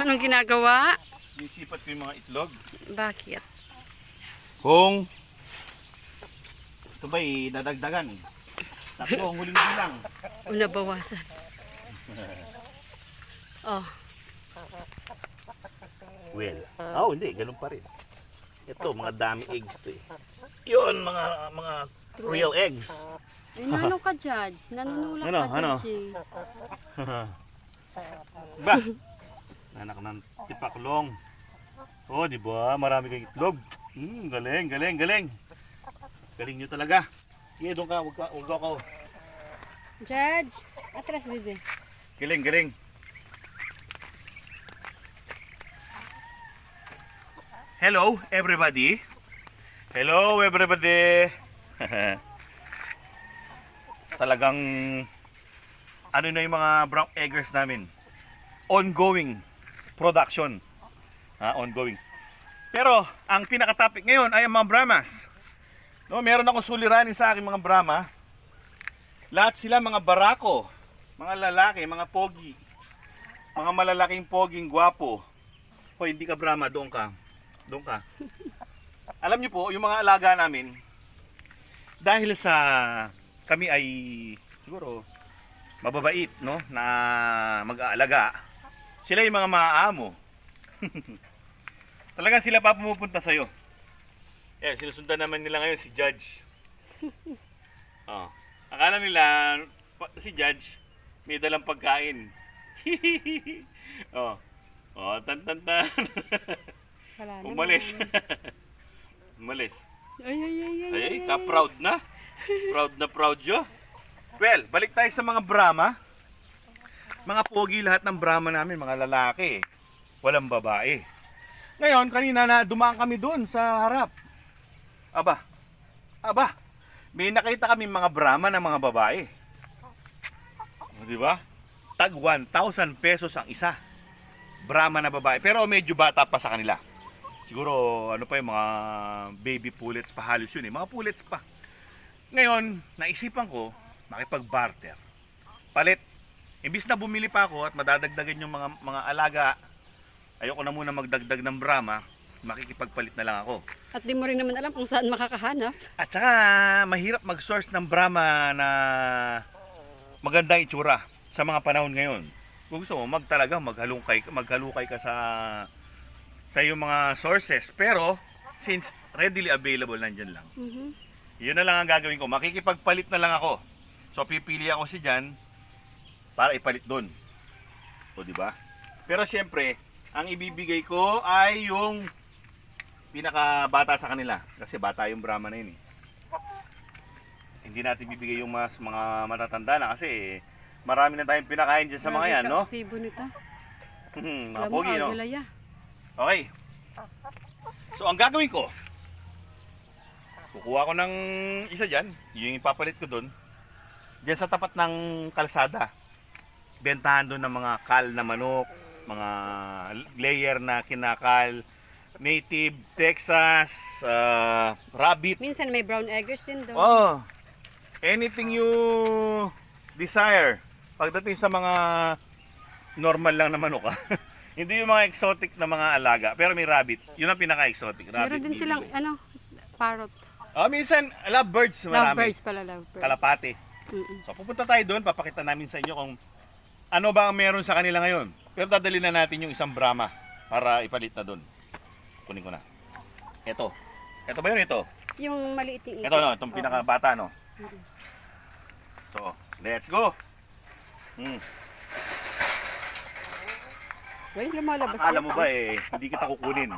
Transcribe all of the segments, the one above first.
Anong ginagawa? Nisipat ko yung mga itlog. Bakit? Kung ito ba'y dadagdagan? Tatlo ang huling bilang. O nabawasan? Oh, Well, oh hindi, ganun pa rin. Ito, mga dami eggs to eh. Yun, mga mga real eggs. ay nano ka, Judge? Nanunulak Ano, ka, ano? Judge. eh. ba? Anak ng tipaklong. Oh, di ba? Marami kang itlog. Hmm, galing, galing, galing. Galing nyo talaga. Sige, doon ka, huwag ka, huwag ako. Judge, atras, bebe. Galing, galing. Hello, everybody. Hello, everybody. Talagang ano na yung mga brown eggers namin. Ongoing production. Ha, ongoing. Pero, ang pinaka-topic ngayon ay ang mga Brahmas. No, meron akong suliranin sa aking mga Brahma. Lahat sila mga barako, mga lalaki, mga pogi. Mga malalaking poging gwapo. Hoy, hindi ka Brahma, doon ka. Doon ka. Alam niyo po, yung mga alaga namin, dahil sa kami ay siguro mababait, no, na mag-aalaga, sila yung mga maaamo. Talagang sila pa pumupunta sa'yo. Eh, sinusundan naman nila ngayon si Judge. Oh. Akala nila si Judge may dalang pagkain. oh. Oh, tan tan tan. Wala na. Umalis. Umalis. Ay, ay, ay, ay. Ay, ka-proud na. Proud na proud yo. Well, balik tayo sa mga Brahma. Mga pogi lahat ng Brahma namin, mga lalaki. Walang babae. Ngayon, kanina na dumaan kami doon sa harap. Aba. Aba. May nakita kami mga Brahma ng mga babae. Di ba? Tag 1,000 pesos ang isa. Brahma na babae. Pero medyo bata pa sa kanila. Siguro ano pa yung mga baby pullets pa halos yun eh. Mga pullets pa. Ngayon, naisipan ko makipag-barter. Palit. Imbis na bumili pa ako at madadagdagan yung mga mga alaga, ayoko na muna magdagdag ng Brahma, makikipagpalit na lang ako. At di mo rin naman alam kung saan makakahanap. At saka mahirap mag-source ng Brahma na maganda itsura sa mga panahon ngayon. Kung gusto mo, magtalaga maghalukay, maghalukay ka sa sa iyong mga sources. Pero, since readily available nandyan lang, Mhm. yun na lang ang gagawin ko. Makikipagpalit na lang ako. So, pipili ako si Jan para ipalit doon. O, di ba? Pero, siyempre, ang ibibigay ko ay yung pinakabata sa kanila. Kasi bata yung Brahma na yun eh. Hindi natin bibigay yung mas mga matatanda na kasi marami na tayong pinakain dyan sa mga yan, no? Fibo nito. Hmm, mga pogi, no? Okay. So, ang gagawin ko, kukuha ko ng isa dyan, yung ipapalit ko doon, dyan sa tapat ng kalsada. Bentahan doon ng mga kal na manok, mga layer na kinakal, native, Texas, uh, rabbit. Minsan may brown eggers din doon. Oh, anything you desire. Pagdating sa mga normal lang na manok, ah. hindi yung mga exotic na mga alaga, pero may rabbit. Yun ang pinaka-exotic, rabbit. Meron din bibili. silang, ano, parrot. Oh, minsan, lovebirds marami. Lovebirds pala, lovebirds. Kalapate. Mm-mm. So pupunta tayo doon, papakita namin sa inyo kung ano ba ang meron sa kanila ngayon. Pero dadali na natin yung isang Brahma para ipalit na doon. Kunin ko na. Ito. Ito ba yun? Ito. Yung maliit yung Ito no, itong pinakabata no. So, let's go. Hmm. Uy, lumalabas. Akala mo ba eh, hindi kita kukunin.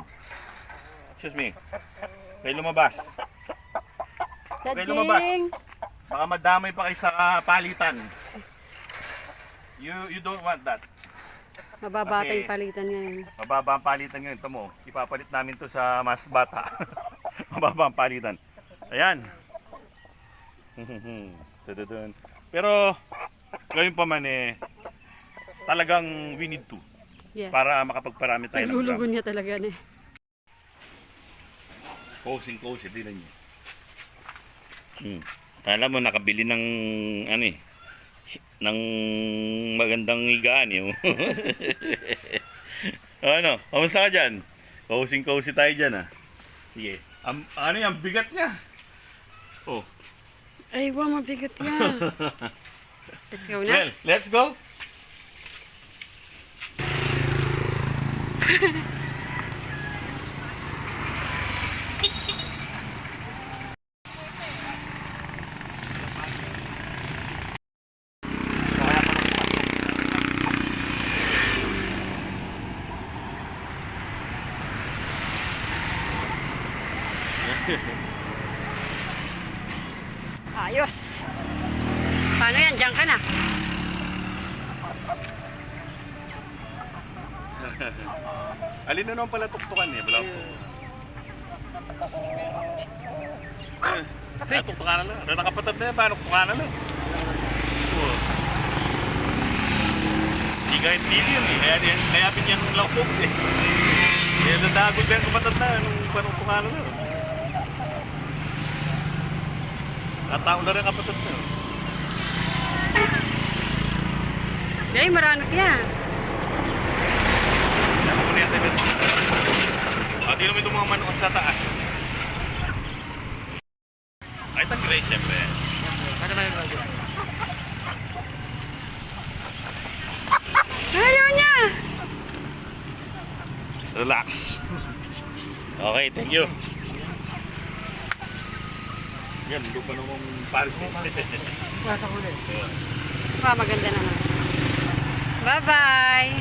Excuse me. Kayo lumabas. Okay, lumabas. Baka madamay pa kayo sa ah, palitan. You you don't want that. Mababata Kasi- yung palitan ngayon. Mababa ang palitan ngayon. Ito mo, ipapalit namin to sa mas bata. Mababa ang palitan. Ayan. Pero, gawin pa man eh, talagang we need to. Yes. Para makapagparami tayo ng gram. niya talaga eh. Coasing coasing, din niyo. Hmm. Alam mo, nakabili ng, ano eh, ng magandang higaan eh. Ano? Kamusta ka dyan? Kausing-kausi tayo dyan ah. Sige. Am, ano yan? Bigat niya. Oh. Ay, wow, mabigat yan. Let's go na. Well, let's go. Ayos. Paano yan? Diyan ka na. Alin na naman pala tuktukan eh. Wala po. Eh, tuktukan na lang. Ano nakapatad na yan? Paano tuktukan na lang? Oh. Hindi kahit yun eh. Kaya, kaya binyan ng lakok eh. Kaya nadagod yan kumatad na. Nung paano tuktukan na lang. Natao na rin kapatid na. Ay, maranok yan. Yan tayo. Ah, di naman mga manok sa taas. Ay, tagilay, siyempre. Ayaw niya. Relax. Okay, thank you. Yan, lupa namang Paris. Ah, maganda naman. Bye-bye.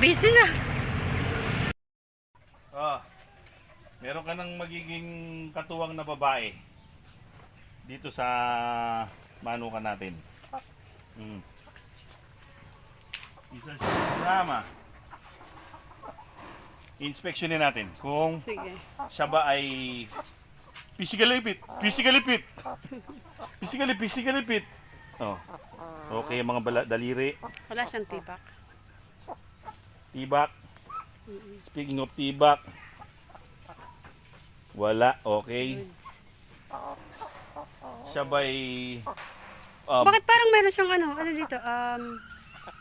Busy na. ah, meron ka ng magiging katuwang na babae dito sa manukan natin. Mm. Isa siya drama. Inspeksyonin natin kung Sige. siya ba ay physically fit, physically fit. physically, physically fit. Oh. Okay, mga bala, daliri, Wala siyang tibak. tibak. Speaking of tibak, wala, okay. Siya ba'y um, Bakit parang meron siyang ano? Ano dito? Um,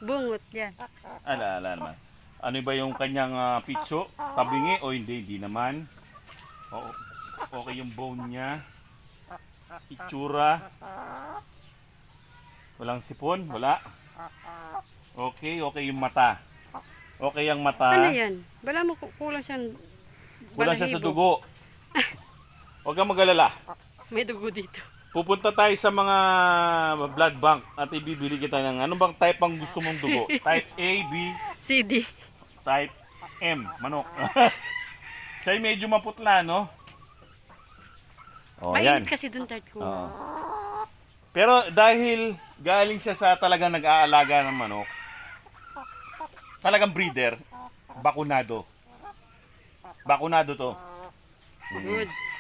bungot. Yan. ala, ala naman. Ano ba yung kanyang ah, pitso? Tabingi o hindi? Hindi naman. Oo. Okay yung bone niya. Itsura. Walang sipon? Wala. Okay, okay yung mata. Okay ang mata. Ano yan? Bala mo ku- kulang siyang Wala siya sa dugo. Huwag kang mag-alala. May dugo dito. Pupunta tayo sa mga blood bank at ibibili kita ng ano bang type ang gusto mong dugo? Type A, B, CD. type M, manok. Siya medyo maputla, no? Oh, yan. Mainit kasi dun, Tart ko. Oo. Pero dahil galing siya sa talagang nag-aalaga ng manok, talagang breeder, bakunado. Bakunado to. Goods.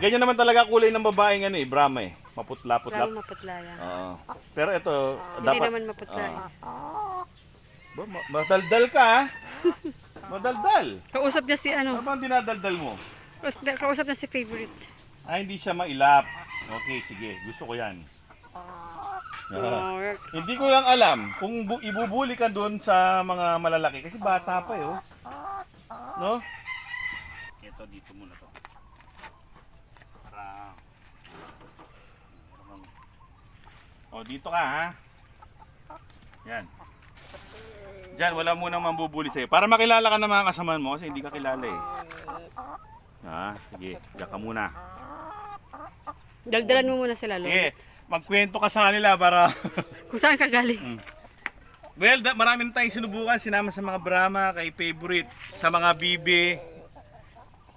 Ganyan naman talaga kulay ng babaeng ano eh, Brahma eh. Maputla-putla. Lalo maputla yan. Oo. Pero ito, Hindi dapat... naman maputla Oo. eh. Ba, ma- madaldal ka ha? Madaldal. Kausap niya si Ano ano. bang dinadaldal mo? kaus- Kausap niya si favorite. Ah, hindi siya mailap. Okay, sige. Gusto ko yan. Ah. Oh, Hindi ko lang alam kung bu- ibubuli ka doon sa mga malalaki kasi bata pa eh, oh. No? Ito dito muna to. Oh, dito ka ha. Yan. Diyan, wala mo nang mambubuli sa'yo. Para makilala ka ng mga kasamahan mo kasi hindi ka kilala eh. Ha? Sige, diyan ka muna. Daldalan mo muna sila, Lolo. Sige, magkwento ka sa kanila para... Kung saan ka galing. Well, da, marami na tayong sinubukan. Sinama sa mga Brahma, kay favorite, sa mga bibi.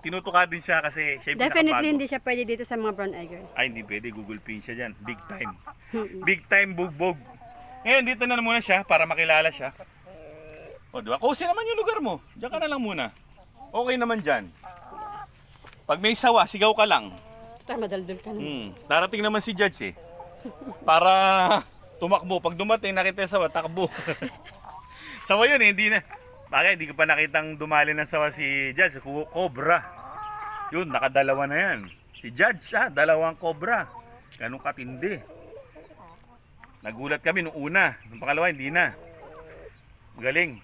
Tinutuka din siya kasi siya yung Definitely pinakabago. hindi siya pwede dito sa mga brown eggers. Ay, hindi pwede. Google Pin siya dyan. Big time. Big time bugbog. Ngayon, dito na muna siya para makilala siya. O, di ba? Kasi naman yung lugar mo. Diyan ka na lang muna. Okay naman dyan. Pag may sawa, sigaw ka lang. Basta madaldal ka na. Hmm. Darating naman si Judge eh. Para tumakbo. Pag dumating, nakita yung sawa, takbo. sawa yun eh, hindi na. Bakit? Hindi ko pa nakitang dumali ng sawa si Judge. Cobra. Yun, nakadalawa na yan. Si Judge, ah, dalawang cobra. Ganun katindi. Nagulat kami nung una. Nung pangalawa, hindi na. Galing.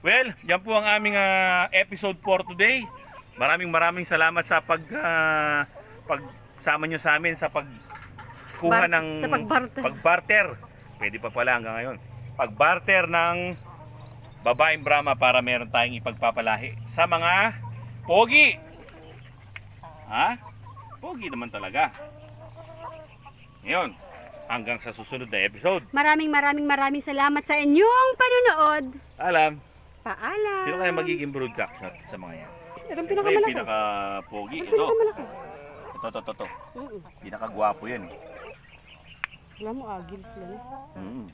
Well, yan po ang aming ah, episode for today. Maraming maraming salamat sa pag ah, pagsama nyo sa amin sa pagkuha Bar- ng sa pagbarter. pagbarter. Pwede pa pala hanggang ngayon. Pagbarter ng babaeng Brahma para meron tayong ipagpapalahi sa mga pogi. Ha? Pogi naman talaga. Ngayon, hanggang sa susunod na episode. Maraming maraming maraming salamat sa inyong panonood. Alam, Paalam. sino kaya magiging broadcast sa, mga yan? Ito ang pinakamalaki. pinaka-pogi. Ito Ito. pinakamalaki. Ito, ito, ito. ito. Pinaka-gwapo yan eh. Alam mo, agil sila. no? Mm.